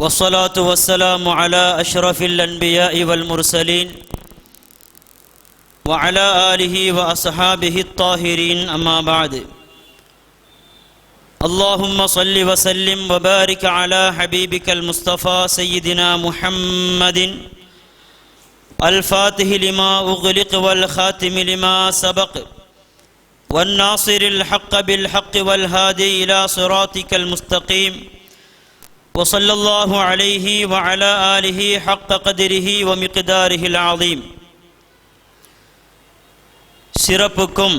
والصلاة والسلام على أشرف الأنبياء والمرسلين وعلى آله وأصحابه الطاهرين أما بعد. اللهم صل وسلم وبارك على حبيبك المصطفى سيدنا محمد الفاتح لما أغلق والخاتم لما سبق والناصر الحق بالحق والهادي إلى صراطك المستقيم. وصلى الله عليه وعلى آله حق قدره ومقداره العظيم சிறப்புக்கும்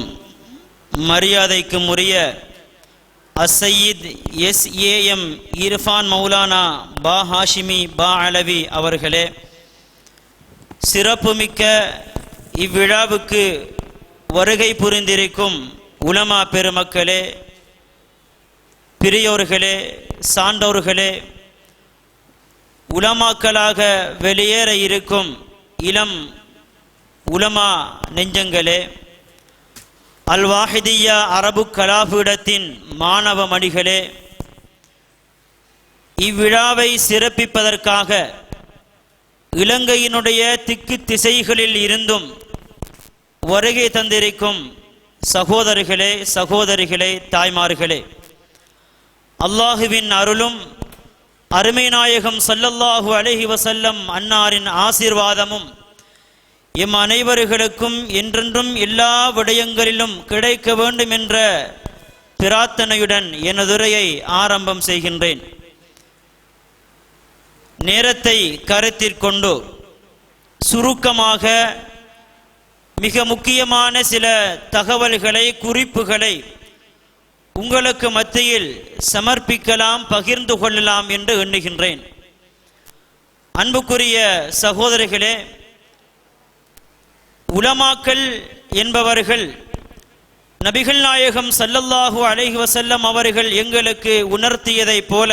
மரியாதைக்கும் உரிய அசையீத் எஸ் ஏஎம் இர்ஃபான் மௌலானா பா ஹாஷிமி பா அலவி அவர்களே சிறப்புமிக்க இவ்விழாவுக்கு வருகை புரிந்திருக்கும் உலமா பெருமக்களே பெரியோர்களே சான்றோர்களே உலமாக்களாக வெளியேற இருக்கும் இளம் உலமா நெஞ்சங்களே அல்வாஹிதியா அரபு கலாபீடத்தின் மாணவ மணிகளே இவ்விழாவை சிறப்பிப்பதற்காக இலங்கையினுடைய திக்கு திசைகளில் இருந்தும் வருகை தந்திருக்கும் சகோதரிகளே சகோதரிகளே தாய்மார்களே அல்லாஹுவின் அருளும் அருமை நாயகம் சல்லல்லாஹு அலஹி வசல்லம் அன்னாரின் ஆசீர்வாதமும் எம் அனைவர்களுக்கும் என்றென்றும் எல்லா விடயங்களிலும் கிடைக்க வேண்டும் என்ற பிரார்த்தனையுடன் எனதுரையை ஆரம்பம் செய்கின்றேன். நேரத்தை கருத்திற்கொண்டு சுருக்கமாக மிக முக்கியமான சில தகவல்களை குறிப்புகளை உங்களுக்கு மத்தியில் சமர்ப்பிக்கலாம் பகிர்ந்து கொள்ளலாம் என்று எண்ணுகின்றேன். அன்புக்குரிய சகோதரிகளே உலமாக்கல் என்பவர்கள் நபிகள் நாயகம் சல்லல்லாஹு அலைஹி வசல்லம் அவர்கள் எங்களுக்கு உணர்த்தியதைப் போல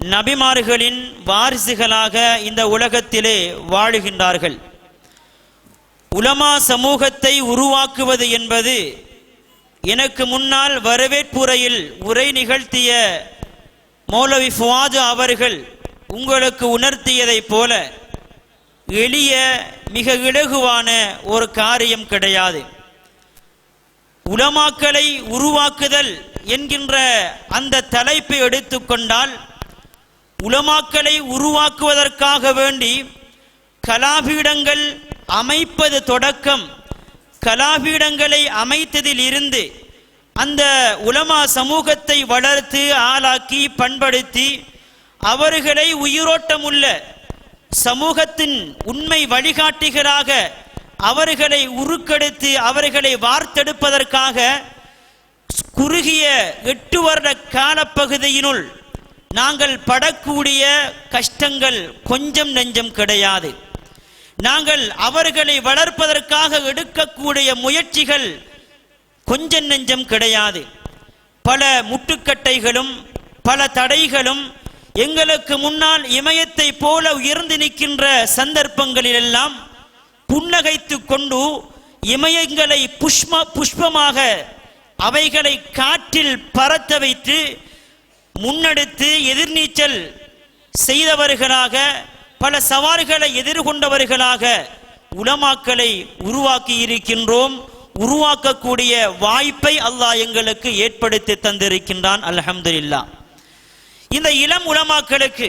நபிமார்களின் வாரிசுகளாக இந்த உலகத்திலே வாழுகின்றார்கள். உலமா சமூகத்தை உருவாக்குவது என்பது எனக்கு முன்னால் வரவேற்புரையில் உரை நிகழ்த்திய மௌலவி ஃபுவாது அவர்கள் உங்களுக்கு உணர்த்தியதைப் போல எளிய மிக இலகுவான ஒரு காரியம் கிடையாது. உலமாக்களை உருவாக்குதல் என்கின்ற அந்த தலைப்பை எடுத்துக்கொண்டால் உலமாக்களை உருவாக்குவதற்காக வேண்டி கலாபீடங்கள் அமைப்பது தொடக்கம். கலாபீடங்களை அமைத்ததில் இருந்து அந்த உலமா சமூகத்தை வளர்த்து ஆளாக்கி பண்படுத்தி அவர்களை உயிரோட்டமுள்ள சமூகத்தின் உண்மை வழிகாட்டிகளாக அவர்களை உருக்கெடுத்து அவர்களை வார்த்தெடுப்பதற்காக குறுகிய எட்டு வருட காலப்பகுதியினுள் நாங்கள் படக்கூடிய கஷ்டங்கள் கொஞ்சம் நெஞ்சம் கிடையாது. நாங்கள் அவர்களை வளர்ப்பதற்காக எடுக்கக்கூடிய முயற்சிகள் கொஞ்சம் நெஞ்சம் கிடையாது. பல முட்டுக்கட்டைகளும் பல தடைகளும் எங்களுக்கு முன்னால் இமயத்தை போல உயர்ந்து நிற்கின்ற சந்தர்ப்பங்களிலெல்லாம் புன்னகைத்து கொண்டு இமயங்களை புஷ்ம புஷ்பமாக அவைகளை காற்றில் பறத்த வைத்து முன்னெடுத்து எதிர்நீச்சல் செய்தவர்களாக பல சவால்களை எதிர்கொண்டவர்களாக உலமாக்களை உருவாக்கி இருக்கின்றோம் உருவாக்கக்கூடிய வாய்ப்பை அல்லாஹ் எங்களுக்கு ஏற்படுத்தி தந்திருக்கின்றான். அல்ஹம்துலில்லா இந்த இளம் உலமாக்களுக்கு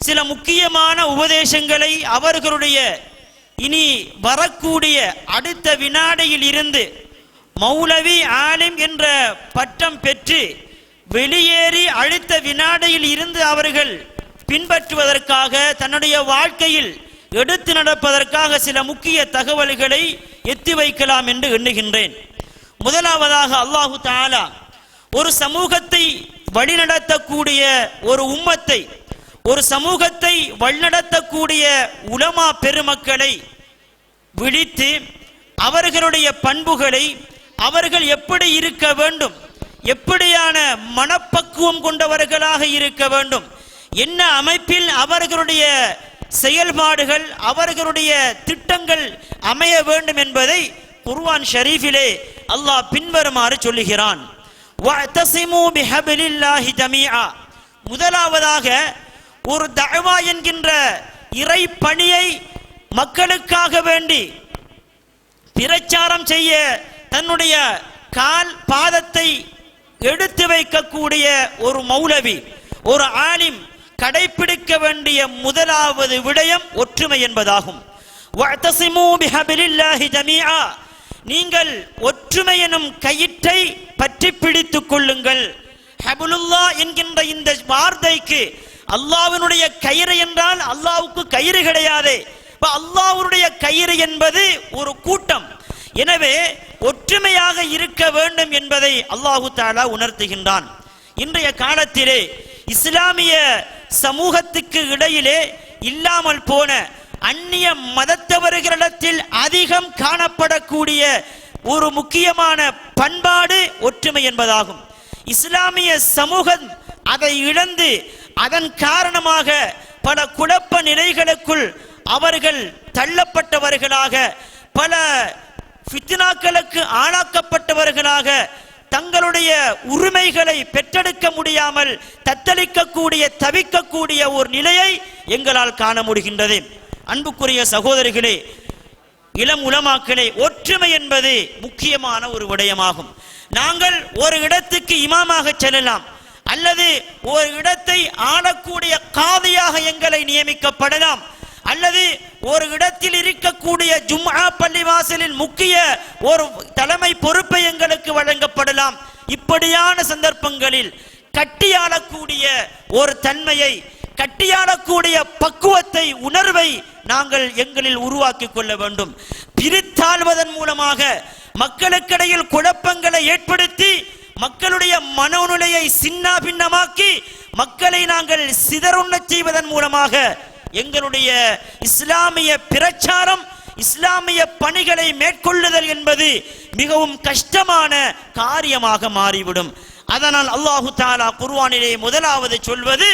சில முக்கியமான உபதேசங்களை அவர்களுடைய இனி வரக்கூடிய அடுத்த வினாடியில் இருந்து மௌலவி ஆலிம் என்ற பட்டம் பெற்று வெளியேறி அடுத்த வினாடையில் இருந்து அவர்கள் பின்பற்றுவதற்காக தன்னுடைய வாழ்க்கையில் எடுத்து நடப்பதற்காக சில முக்கிய தகவல்களை எத்தி வைக்கலாம் என்று எண்ணுகின்றேன். முதலாவதாக அல்லாஹு தாலா ஒரு சமூகத்தை வழிநடத்தக்கூடிய ஒரு உம்மத்தை ஒரு சமூகத்தை வழிநடத்தக்கூடிய உலமா பெருமக்களை விழித்து அவர்களுடைய பண்புகளை அவர்கள் எப்படி இருக்க வேண்டும் எப்படியான மனப்பக்குவம் கொண்டவர்களாக இருக்க வேண்டும் என்ன அமைப்பில் அவர்களுடைய செயல்பாடுகள் அவர்களுடைய திட்டங்கள் அமைய வேண்டும் என்பதை குர்வான் ஷரீஃபிலே அல்லாஹ் பின்வருமாறு சொல்லுகிறான். முதலாவதாக ஒரு தஅவா என்கின்ற இறை பணியை மக்களுக்காக வேண்டி பிரச்சாரம் செய்ய தன்னுடைய கால் பாதத்தை எடுத்து வைக்கக்கூடிய ஒரு மௌலவி ஒரு ஆலிம் கடைபிடிக்க வேண்டிய முதலாவது விடயம் ஒற்றுமை என்பதாகும். நீங்கள் ஒற்றுமை எனும் கயிற்றை பற்றி பிடித்துக் கொள்ளுங்கள். ஹபுலுல்லா என்கின்ற இந்த வார்த்தைக்கு அல்லாவினுடைய கயிறு என்றால் அல்லாவுக்கு கயிறு கிடையாது. இப்ப கயிறு என்பது ஒரு கூட்டம். எனவே ஒற்றுமையாக இருக்க வேண்டும் என்பதை அல்லாஹு தாலா உணர்த்துகின்றான். இன்றைய காலத்திலே இஸ்லாமிய சமூகத்துக்கு இடையிலே இல்லாமல் போன அந்நிய மதத்தவர்களிடத்தில் அதிகம் காணப்படக்கூடிய ஒரு முக்கியமான பண்பாடு ஒற்றுமை என்பதாகும். இஸ்லாமிய சமூகம் அதை இழந்து அதன் காரணமாக பல குழப்ப நிலைகளுக்குள் அவர்கள் தள்ளப்பட்டவர்களாக பல ஃபித்னாக்களுக்கு ஆளாக்கப்பட்டவர்களாக தங்களுடைய உரிமைகளை பெற்றெடுக்க முடியாமல் தத்தளிக்கக்கூடிய தவிக்கக்கூடிய ஒரு நிலையை எங்களால் காண முடிகின்றது. அன்புக்குரிய சகோதரிகளே இளம் உலமாக்களே ஒற்றுமை என்பது முக்கியமான ஒரு விடயமாகும். நாங்கள் ஒரு இடத்துக்கு இமாமாக செல்லலாம் அல்லது ஒரு இடத்தை ஆளக்கூடிய காதியாக எங்களை நியமிக்கப்படலாம். அல்லது ஒரு இடத்தில் இருக்கக்கூடிய ஜும்ஆ பள்ளிவாசலில் முக்கிய ஒரு தலைமை பொறுப்பை எங்களுக்கு வழங்கப்படலாம். இப்படியான சந்தர்ப்பங்களில் கட்டியாளக்கூடிய ஒரு தன்மையை கட்டியாளக்கூடிய பக்குவத்தை உணர்வை நாங்கள் எங்களில் உருவாக்கி கொள்ள வேண்டும். பிரித்தாள்வதன் மூலமாக மக்களுக்கிடையில் குழப்பங்களை ஏற்படுத்தி மக்களுடைய மனோநிலையை சின்ன பின்னமாக்கி மக்களை நாங்கள் சிதறுண்ணச் செய்வதன் மூலமாக எங்களுடைய இஸ்லாமிய பிரச்சாரம் இஸ்லாமிய பணிகளை மேற்கொள்ளுதல் என்பது மிகவும் கஷ்டமான காரியமாக மாறிவிடும். அதனால் அல்லாஹு தாலா குர்வானிலே முதலாவது சொல்வது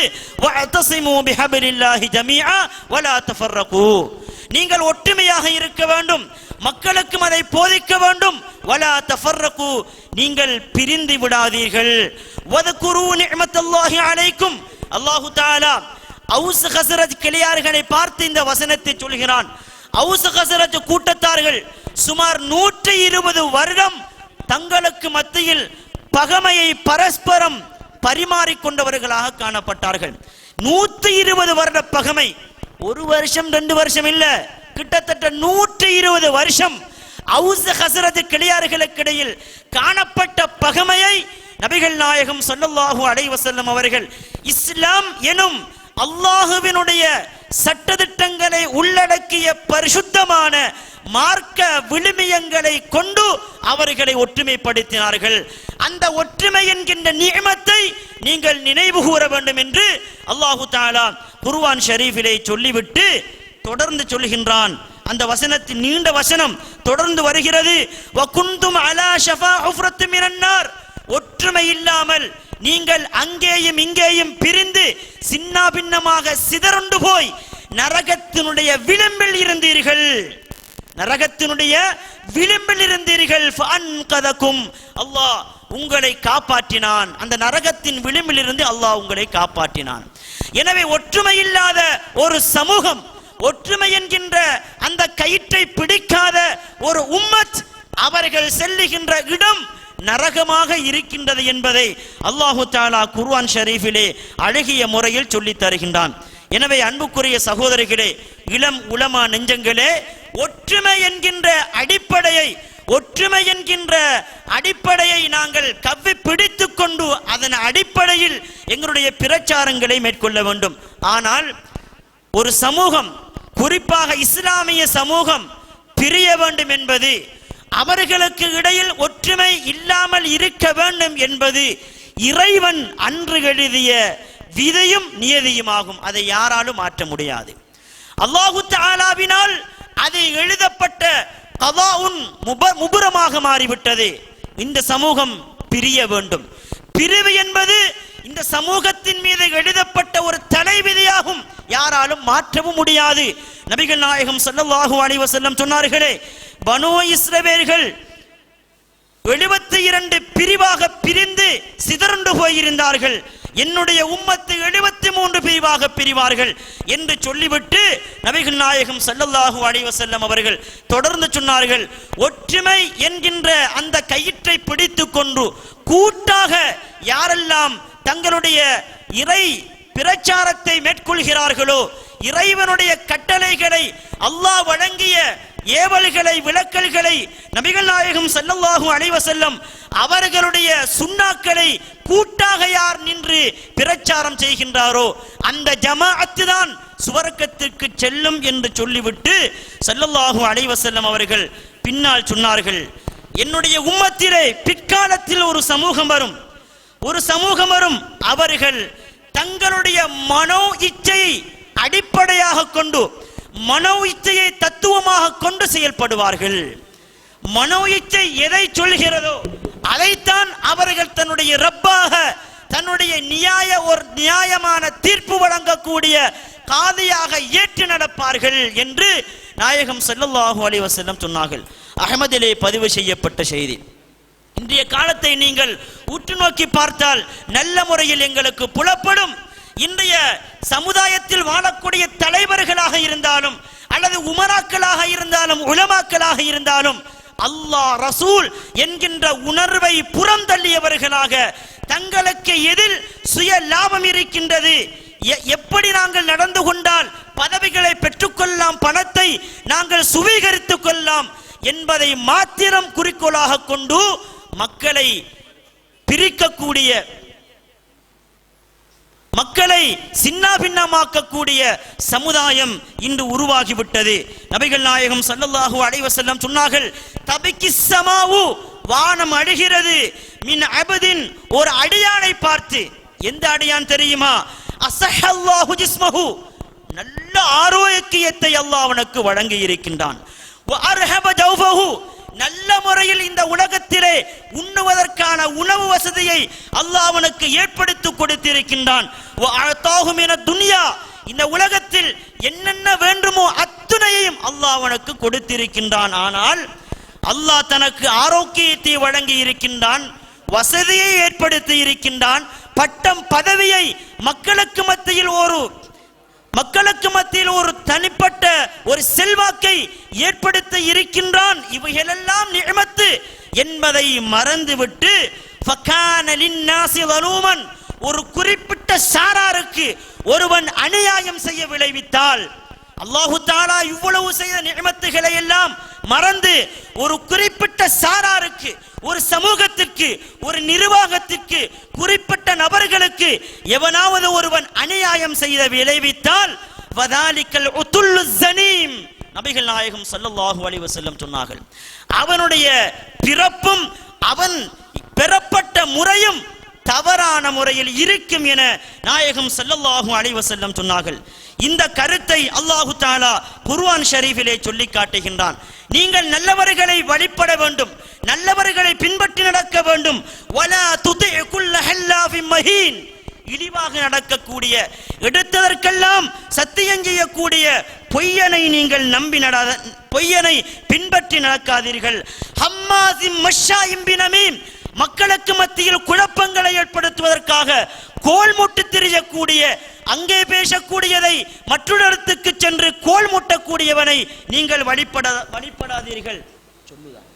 நீங்கள் ஒற்றுமையாக இருக்க வேண்டும் மக்களுக்கும் அதை போதிக்க வேண்டும். வலா தஃபர்ரகு. நீங்கள் பிரிந்து விடாதீர்கள். வதகுரு நிஅமத்துல்லாஹி அலைக்கும். அல்லாஹு தாலா அவுஸ் ஹசரத் கிளியார்களை பார்த்து இந்த வசனத்தை சொல்கிறான். அவுஸ் ஹசரத் கூட்டத்தார்கள் சுமார் நூற்றி இருபது வருடம் தங்களுக்கு மத்தியில் பகமையை பரஸ்பரம் பரிமாறிக்கொண்டவர்களாக காணப்பட்டார்கள். நூற்றி இருபது வருட பகமை ஒரு வருஷம் ரெண்டு வருஷம் இல்ல கிட்டத்தட்ட நூற்றி இருபது வருஷம் அவுஸ் ஹசரத் கிளியார்களுக்கு இடையில் காணப்பட்ட பகமையை நபிகள் நாயகம் சொல்லல்லாஹு அலைஹி அவர்கள் இஸ்லாம் எனும் அல்லாஹுவினுடைய சட்டதிட்டங்களை உள்ளடக்கிய பரிசுத்தமான மார்க்க விழுமியங்களை கொண்டு அவர்களை ஒற்றுமைப்படுத்தினார்கள். அந்த ஒற்றுமை என்கின்ற நியமத்தை நீங்கள் நினைவு கூற வேண்டும் என்று அல்லாஹு தாலா குருவான் ஷரீஃபிலே சொல்லிவிட்டு தொடர்ந்து சொல்கின்றான். அந்த வசனத்தின் நீண்ட வசனம் தொடர்ந்து வருகிறது. வகுந்தும் அலா ஷஃபா உஃப்ரத்து மினன்னார் ஒற்றுமை இல்லாமல் நீங்கள் அங்கேயும் இங்கேயும் பிரிந்து சின்ன பின்னமாக சிதறுண்டு போய் நரகத்தினுடைய விளிம்பில் இருந்தீர்கள். நரகத்தினுடைய விளிம்பில் இருந்தீர்கள். கதக்கும் அல்லாஹ் உங்களை காப்பாற்றினான். அந்த நரகத்தின் விளிம்பில் இருந்து அல்லாஹ் உங்களை காப்பாற்றினான். எனவே ஒற்றுமை இல்லாத ஒரு சமூகம் ஒற்றுமை என்கின்ற அந்த கயிற்றை பிடிக்காத ஒரு உம்மத் அவர்கள் செல்லுகின்ற இடம் நரகமாக இருக்கின்றது என்பதை அல்லாஹு தாலா குர்வான் ஷரீஃபிலே அழகிய முறையில் சொல்லித் தருகின்றான். எனவே அன்புக்குரிய சகோதரிகளே இளம் உளமா நெஞ்சங்களே ஒற்றுமை என்கின்ற அடிப்படையை ஒற்றுமை என்கின்ற அடிப்படையை நாங்கள் கவ்வி பிடித்து கொண்டு அதன் அடிப்படையில் எங்களுடைய பிரச்சாரங்களை மேற்கொள்ள வேண்டும். ஆனால் ஒரு சமூகம் குறிப்பாக இஸ்லாமிய சமூகம் பிரிய வேண்டும் என்பது அவர்களுக்கு இடையில் ஒற்றுமை இல்லாமல் இருக்க வேண்டும் என்பது இறைவன் அன்று எழுதிய விதையும் நியதியுமாகும் அதை யாராலும் மாற்ற முடியாது. அல்லாஹு தாலாவினால் அது எழுதப்பட்ட கதாவுன் முபுரமாக மாறிவிட்டது. இந்த சமூகம் பிரிய வேண்டும். பிரிவு என்பது இந்த சமூகத்தின் மீது எழுதப்பட்ட ஒரு தலைவிதியாகும். யாராலும் மாற்றவும் முடியாது. நபிகள் நாயகம் ஸல்லல்லாஹு அணிவ செல்லம் சொன்னார்களே பனோ இஸ்ரவேர்கள் எழுபத்தி இரண்டு பிரிவாக பிரிந்து சிதறண்டு போயிருந்தார்கள். என்னுடைய உம்மத்து எழுபத்தி மூன்று பிரிவாக பிரிவார்கள் என்று சொல்லிவிட்டு நபிகள் நாயகம் சல்லல்லாஹு அலைஹி செல்லம் அவர்கள் தொடர்ந்து சொன்னார்கள் ஒற்றுமை என்கின்ற அந்த கயிற்றை பிடித்து கொண்டு கூட்டாக யாரெல்லாம் தங்களுடைய இறை பிரச்சாரத்தை மேற்கொள்கிறார்களோ இறைவனுடைய கட்டளைகளை அல்லாஹ் வழங்கிய ஏவல்களை விளக்கல்களை நபிகள் நாயகம் செல்லல்லாகும் அலைஹி செல்லும் அவர்களுடைய சுண்ணாக்களை கூட்டாக யார் நின்று பிரச்சாரம் செய்கின்றாரோ அந்த ஜமாஅத்து தான் சுவர்க்கத்திற்கு செல்லும் என்று சொல்லிவிட்டு செல்லல்லாகும் அலைஹி செல்லும் அவர்கள் பின்னால் சொன்னார்கள். என்னுடைய உம்மத்திலே பிற்காலத்தில் ஒரு சமூகம் வரும். ஒரு சமூகம் வரும். அவர்கள் தங்களுடைய மனோ இச்சையை அடிப்படையாக கொண்டு மனோ இச்சையை தத்துவமாக கொண்டு செயல்படுவார்கள். மனோ இச்சை எதை சொல்கிறதோ அதைத்தான் அவர்கள் தன்னுடைய ரப்பாக தன்னுடைய நியாய ஒரு நியாயமான தீர்ப்பு வழங்கக்கூடிய காதியாக ஏற்று நடப்பார்கள் என்று நாயகம் செல்லல்லாஹு அலைவசல்லம் சொன்னார்கள். அகமதிலே பதிவு செய்யப்பட்ட செய்தி. இன்றைய காலத்தை நீங்கள் உற்று நோக்கி பார்த்தால் நல்ல முறையில் எங்களுக்கு புலப்படும். இன்றைய சமுதாயத்தில் வாழக்கூடிய தலைவர்களாக இருந்தாலும் அல்லது உமராக்களாக இருந்தாலும் உலமாக்களாக இருந்தாலும் அல்லாஹ் ரசூல் என்கின்ற உணர்வை புறந்தள்ளியவர்களாக தங்களுக்கு எதில் சுய லாபம் இருக்கின்றது? எ- எப்படி நாங்கள் நடந்து கொண்டால் பதவிகளை பெற்றுக்கொள்ளலாம் பணத்தை நாங்கள் சுவீகரித்துக் கொள்ளலாம் என்பதை மாத்திரம் குறிக்கோளாக கொண்டு மக்களை பிரிக்கக்கூடிய மக்களை சின்னாபின்னமாக்கக்கூடிய சமுதாயம் இன்று உருவாகிவிட்டது. நபிகள் நாயகம் சல்லல்லாஹு அலைவசல்லம் சொன்னார்கள் தபிக்கு சமாவு வானம் அழுகிறது. மின் அபதின் ஒரு அடியானை பார்த்து. எந்த அடியான் தெரியுமா? அசஹல்லாஹு ஜிஸ்மஹு. நல்ல ஆரோக்கியத்தை அல்லாஹ் அவனுக்கு வழங்கி இருக்கின்றான் அர்ஹப நல்ல முறையில் இந்த உலகத்திலே உண்ணுவதற்கான உணவு வசதியை அல்லாஹ் அவனுக்கு ஏற்படுத்தி கொடுத்திருக்கின்றான். வ துன்யா. இந்த உலகத்தில் என்னென்ன வேண்டுமோ அத்துணையையும் அல்லாஹ் அவனுக்கு கொடுத்திருக்கின்றான். ஆனால் அல்லாஹ் தனக்கு ஆரோக்கியத்தை வழங்கி இருக்கின்றான் வசதியை ஏற்படுத்தி இருக்கின்றான் பட்டம் பதவியை மக்களுக்கு மத்தியில் ஒரு மக்களுக்கு மத்தியில் ஒரு தனிப்பட்ட ஒரு செல்வாக்கை ஏற்படுத்த இருக்கின்றான். இவைகளெல்லாம் நிழமத்து என்பதை மறந்துவிட்டு ஒரு குறிப்பிட்ட சாராருக்கு ஒருவன் அநியாயம் செய்ய விளைவித்தால் அல்லாஹு தாலா இவ்வளவு செய்த நிழமத்துகளை எல்லாம் மறந்து ஒரு குறிப்பிட்ட சாராருக்கு ஒரு சமூகத்திற்கு ஒரு நிர்வாகத்திற்கு குறிப்பிட்ட நபர்களுக்கு எவனாவது ஒருவன் அநியாயம் செய்த விளைவித்தால் வதாலிக்கல் ஒத்துள்ளு ஜனீம். நபிகள் நாயகம் ஸல்லல்லாஹு அலைஹி வஸல்லம் சொன்னார்கள். அவனுடைய பிறப்பும் அவன் பெறப்பட்ட முறையும் தவறான முறையில் இருக்கும் என நாயகம் ஸல்லல்லாஹு அலைஹி செல்லம் சொன்னார்கள். இந்த கருத்தை அல்லாஹு தாலா குர்வான் ஷரீஃபிலே சொல்லி காட்டுகின்றான். நீங்கள் நல்லவர்களை வழிபட வேண்டும். நல்லவர்களை பின்பற்றி நடக்க வேண்டும். வலா இழிவாக நடக்கக்கூடிய எடுத்ததற்கெல்லாம் சத்தியம் செய்யக்கூடிய பொய்யனை நீங்கள் நம்பி நடாத பொய்யனை பின்பற்றி நடக்காதீர்கள். ஹம்மாசி மஷா இம்பினமீன் மக்களுக்கு மத்தியில் குழப்பங்களை ஏற்படுத்துவதற்காக கோல் முட்டு திரியக்கூடிய அங்கே பேசக்கூடியதை மற்றொரு இடத்துக்கு சென்று கோல் முட்டக்கூடியவனை நீங்கள் வழிபட வழிபடாதீர்கள். சொல்லுதான்.